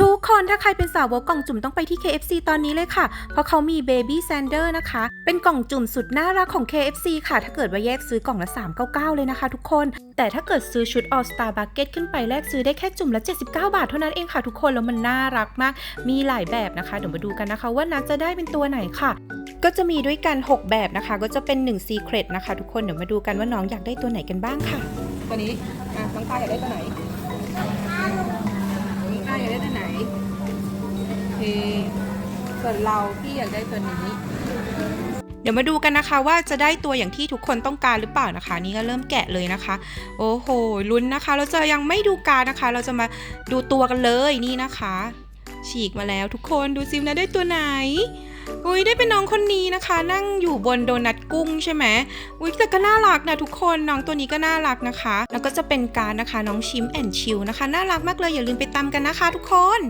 ทุกคนถ้าใครเป็นสาวกกล่องจุ่มต้องไปที่ KFC ตอนนี้เลยค่ะ เพราะเขามี Baby Sander นะคะ เป็นกล่องจุ่มสุดน่ารักของ KFC ค่ะ ถ้าเกิดว่าแยกซื้อกล่องละ 399 เลยนะคะทุกคน แต่ถ้าเกิดซื้อชุด All Star Bucket ขึ้นไปแลกซื้อได้แค่จุ่มละ 79 บาทเท่านั้นเองค่ะทุกคน แล้วมันน่ารักมาก มีหลายแบบนะคะ เดี๋ยวมาดูกันนะคะ ว่านัดจะได้เป็นตัวไหนค่ะ ก็จะมีด้วยกัน 6 แบบนะคะ ก็จะเป็น1 Secret นะคะ ทุกคน เดี๋ยวมาดูกันว่าน้องอยากได้ตัวไหนกันบ้างค่ะ ตัวนี้น้องตาอยากได้ตัวไหน ส่วนเราพี่อยากได้ตัวนี้ เดี๋ยวมาดูกันนะคะว่าจะได้ตัวอย่างที่ทุกคนต้องการหรือเปล่านะคะ นี่ก็เริ่มแกะเลยนะคะ โอ้โหลุ้นนะคะ เราจะยังไม่ดูการนะคะ เราจะมาดูตัวกันเลยนี่นะคะ ฉีกมาแล้วทุกคนดูซิมนะได้ตัวไหนอุ้ยได้เป็นน้องคนนี้นะคะ นั่งอยู่บนโดนัทกุ้งใช่ไหมอุ้ยแต่ก็น่ารักนะทุกคนน้องตัวนี้ก็น่ารักนะคะ แล้วก็จะเป็นการนะคะน้องชิมแอนชิลนะคะ น่ารักมากเลยอย่าลืมไปตามกันนะคะ ทุกคน